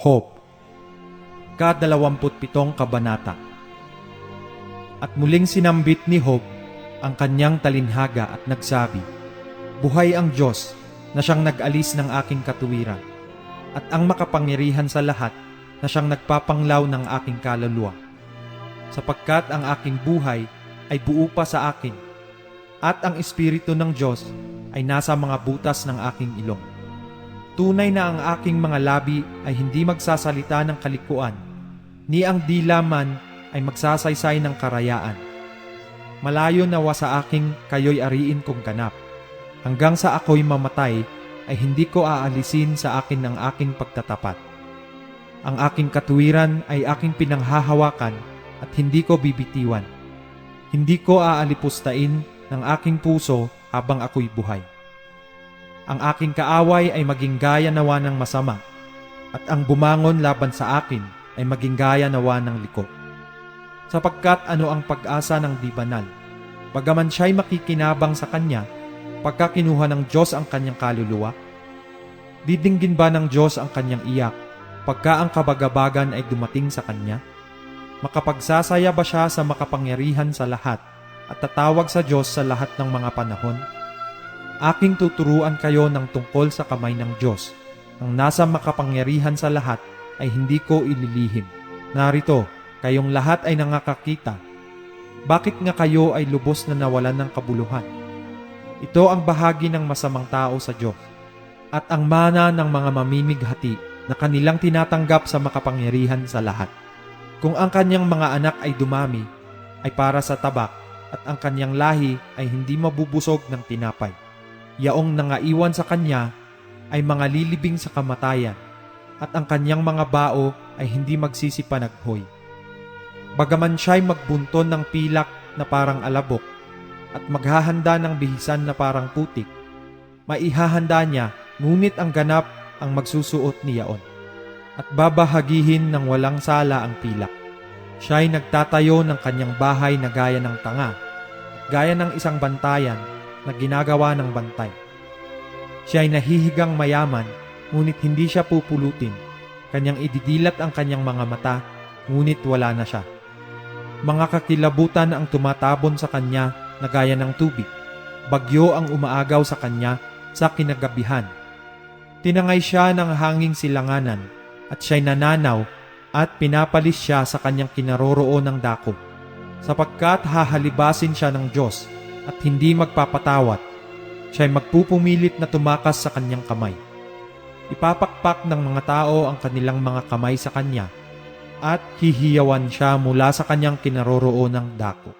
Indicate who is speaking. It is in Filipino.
Speaker 1: Hope Kadalawamput-pitong Kabanata At muling sinambit ni Hope ang kanyang talinhaga at nagsabi, Buhay ang Diyos na siyang nag-alis ng aking katuwiran at ang makapangyarihan sa lahat na siyang nagpapanglaw ng aking kaluluwa. Sapagkat ang aking buhay ay buo pa sa akin at ang Espiritu ng Diyos ay nasa mga butas ng aking ilong. Tunay na ang aking mga labi ay hindi magsasalita ng kalikuan, ni ang dila man ay magsasaysay ng karayaan. Malayo nawa sa aking kayo'y ariin kong ganap. Hanggang sa ako'y mamatay, ay hindi ko aalisin sa akin ang aking pagtatapat. Ang aking katuwiran ay aking pinanghahawakan at hindi ko bibitiwan. Hindi ko aalipustain ng aking puso habang ako'y buhay. Ang aking kaaway ay maging gaya nawa ng masama, at ang bumangon laban sa akin ay maging gaya nawa ng liko. Sapagkat ano ang pag-asa ng di banal? Bagaman siya'y makikinabang sa kanya, pagka kinuha ng Diyos ang kanyang kaluluwa? Didinggin ba ng Diyos ang kanyang iyak, pagka ang kabagabagan ay dumating sa kanya? Makapagsasaya ba siya sa makapangyarihan sa lahat at tatawag sa Diyos sa lahat ng mga panahon? Aking tuturuan kayo ng tungkol sa kamay ng Diyos. Ang nasa makapangyarihan sa lahat ay hindi ko ililihim. Narito, kayong lahat ay nangakakita. Bakit nga kayo ay lubos na nawalan ng kabuluhan? Ito ang bahagi ng masamang tao sa Diyos at ang mana ng mga mamimighati na kanilang tinatanggap sa makapangyarihan sa lahat. Kung ang kanyang mga anak ay dumami, ay para sa tabak at ang kanyang lahi ay hindi mabubusog ng tinapay. Yaong nangaiwan sa kanya ay mga lilibing sa kamatayan at ang kanyang mga bao ay hindi magsisipanaghoy. Bagaman siya'y magbunton ng pilak na parang alabok at maghahanda ng bihisan na parang putik, maihahanda niya ngunit ang ganap ang magsusuot niyaon at babahagihin ng walang sala ang pilak. Siya'y nagtatayo ng kanyang bahay na gaya ng tanga, at gaya ng isang bantayan na ginagawa ng bantay. Siya ay nahihigang mayaman, ngunit hindi siya pupulutin. Kanyang ididilat ang kanyang mga mata, ngunit wala na siya. Mga kakilabutan ang tumatabon sa kanya na gaya ng tubig. Bagyo ang umaagaw sa kanya sa kinagabihan. Tinangay siya ng hanging silanganan at siya'y nananaw at pinapalis siya sa kanyang kinaroroon ng dako sapagkat hahalibasin siya ng Diyos at hindi magpapatawat. Siya'y magpupumilit na tumakas sa kanyang kamay. Ipapakpak ng mga tao ang kanilang mga kamay sa kanya at hihiyawan siya mula sa kanyang kinaroroon ng dako.